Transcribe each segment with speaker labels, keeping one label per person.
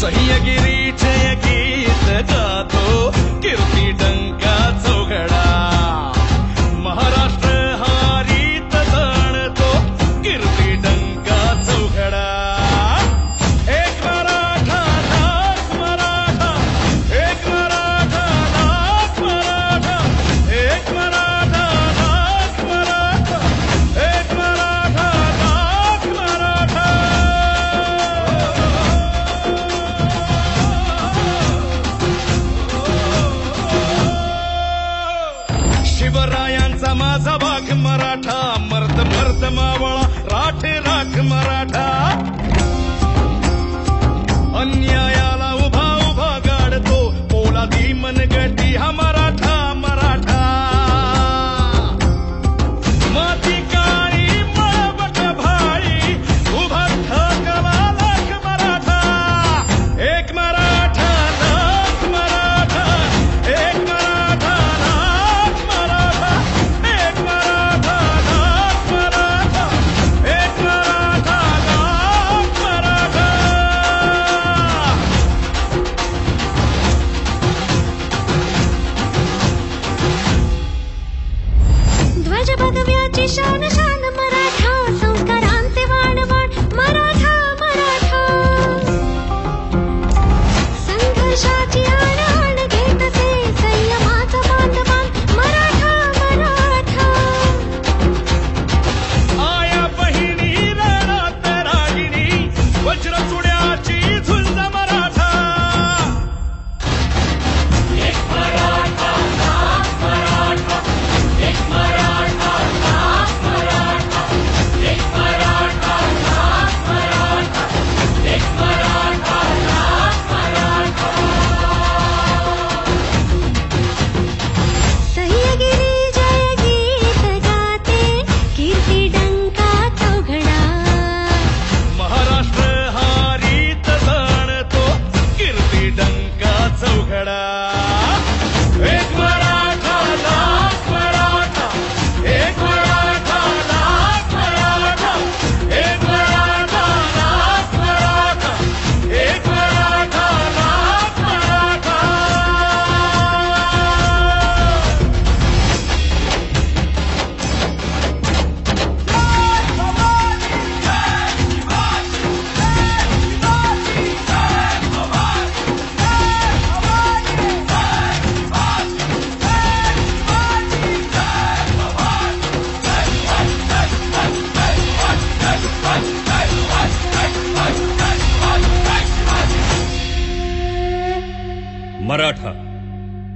Speaker 1: सही अगिर माझा वाघ मराठा मर्द मर्द मावळा राठे राख मराठा. अन्यायाला उभा उभा गाडतो पोलादी मनगटी हा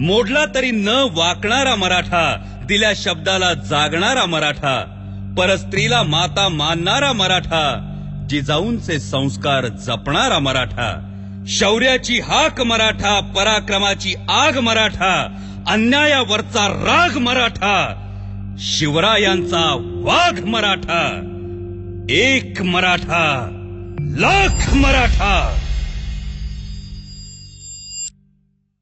Speaker 2: मोडला तरी न वाकणारा मराठा दिल्या शब्दाला जागणारा मराठा परस्त्रीला माता मानणारा मराठा जिजाऊंचे संस्कार जपणारा मराठा शौर्याची हाक मराठा पराक्रमाची आग मराठा अन्यायावरचा राग मराठा शिवरायांचा वाघ मराठा एक मराठा लाख मराठा.